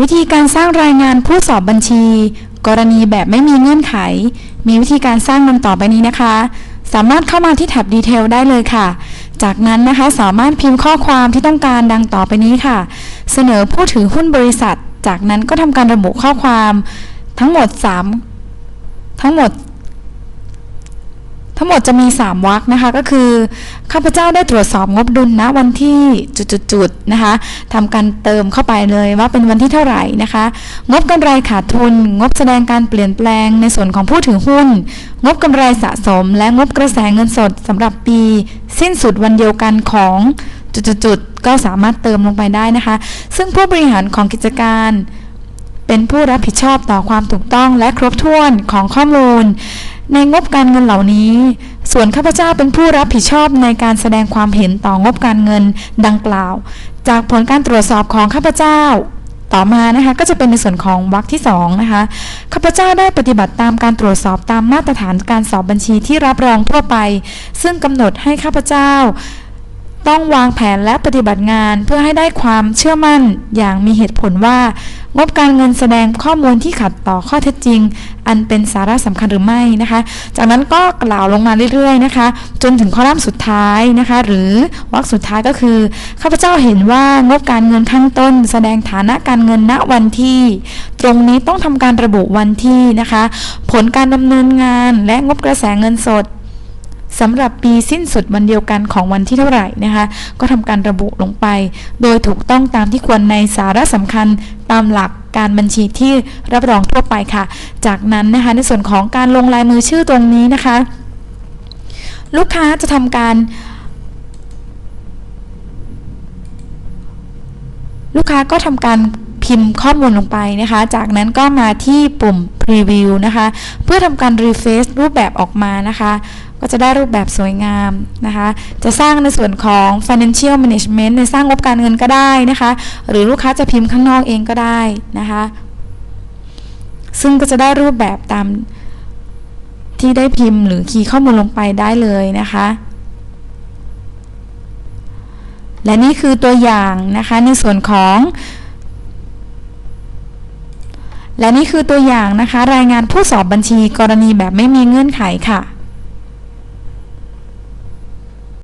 วิธีการสร้างรายงานผู้สอบบัญชี กรณีแบบไม่มีเงื่อนไข มีวิธีการสร้างดังต่อไปนี้นะคะ สามารถเข้ามาที่แท็บดีเทลได้เลยค่ะ จากนั้นนะคะสามารถพิมพ์ข้อความที่ต้องการดังต่อไปนี้ค่ะ เสนอผู้ถือหุ้นบริษัท จากนั้นก็ทำการระบุข้อความ ทั้งหมด 3 ทั้งหมด ทั้งหมดจะมี 3วรรคนะคะก็คือ ข้าพเจ้าได้ตรวจสอบงบดุลณวันที่จุดๆนะคะทำการเติมเข้าไปเลยว่าเป็นวันที่เท่าไหร่นะคะ งบกำไรขาดทุน งบแสดงการเปลี่ยนแปลงในส่วนของผู้ถือหุ้น งบกำไรสะสม และงบกระแสเงินสดสำหรับปี สิ้นสุดวันเดียวกันของจุดๆก็สามารถเติมลงไปได้นะคะ ซึ่งผู้บริหารของกิจการเป็นผู้รับผิดชอบต่อความถูกต้องและครบถ้วนของข้อมูล ในงบการเงินเหล่านี้ ส่วนข้าพเจ้าเป็นผู้รับผิดชอบในการแสดงความเห็นต่องบการเงินดังกล่าว จากผลการตรวจสอบของข้าพเจ้าต่อมานะคะก็จะเป็นในส่วนของวรรคที่2นะคะข้าพเจ้าได้ปฏิบัติตามการตรวจสอบตามมาตรฐานการสอบบัญชีที่รับรองทั่วไป ซึ่งกำหนดให้ข้าพเจ้า ต้องวางแผนและปฏิบัติงานเพื่อให้ได้ความเชื่อมั่นอย่างมีเหตุผลว่า งบการเงินแสดงข้อมูลที่ขัดต่อข้อเท็จจริง อันเป็นสาระสำคัญหรือไม่นะคะ จากนั้นก็กล่าวลงมาเรื่อยๆนะคะ จนถึงข้อร่ำสุดท้ายนะคะ หรือวรรคสุดท้ายก็คือข้าพเจ้าเห็นว่างบการเงินข้างต้น แสดงฐานะการเงินณวันที่ ตรงนี้ต้องทำการระบุวันที่นะคะ ผลการดำเนินงานและงบกระแสเงินสด สำหรับปีสิ้นสุดวันเดียวกันของวันที่เท่าไหร่นะคะ ก็ทำการระบุลงไป โดยถูกต้องตามที่ควรในสาระสำคัญตามหลักการบัญชีที่รับรองทั่วไปค่ะ จากนั้นนะคะในส่วนของการลงลายมือชื่อตรงนี้นะคะ ลูกค้าจะทำการลูกค้าก็ทำการ พิมพ์ข้อมูลลงไปนะคะ จากนั้นก็มาที่ปุ่ม Preview นะคะ เพื่อทำการ refresh รูปแบบออกมานะคะก็จะได้รูปแบบสวยงามนะคะ จะสร้างในส่วนของ financial management ในสร้างงบการเงินก็ได้นะคะ หรือลูกค้าจะพิมพ์ข้างนอกเองก็ได้นะคะ ซึ่งก็จะได้รูปแบบตามที่ได้พิมพ์หรือคีย์ข้อมูลลงไปได้เลยนะคะ และนี่คือตัวอย่างนะคะในส่วนของ และนี่คือตัวอย่างนะคะ รายงานผู้สอบบัญชีกรณีแบบไม่มีเงื่อนไขค่ะ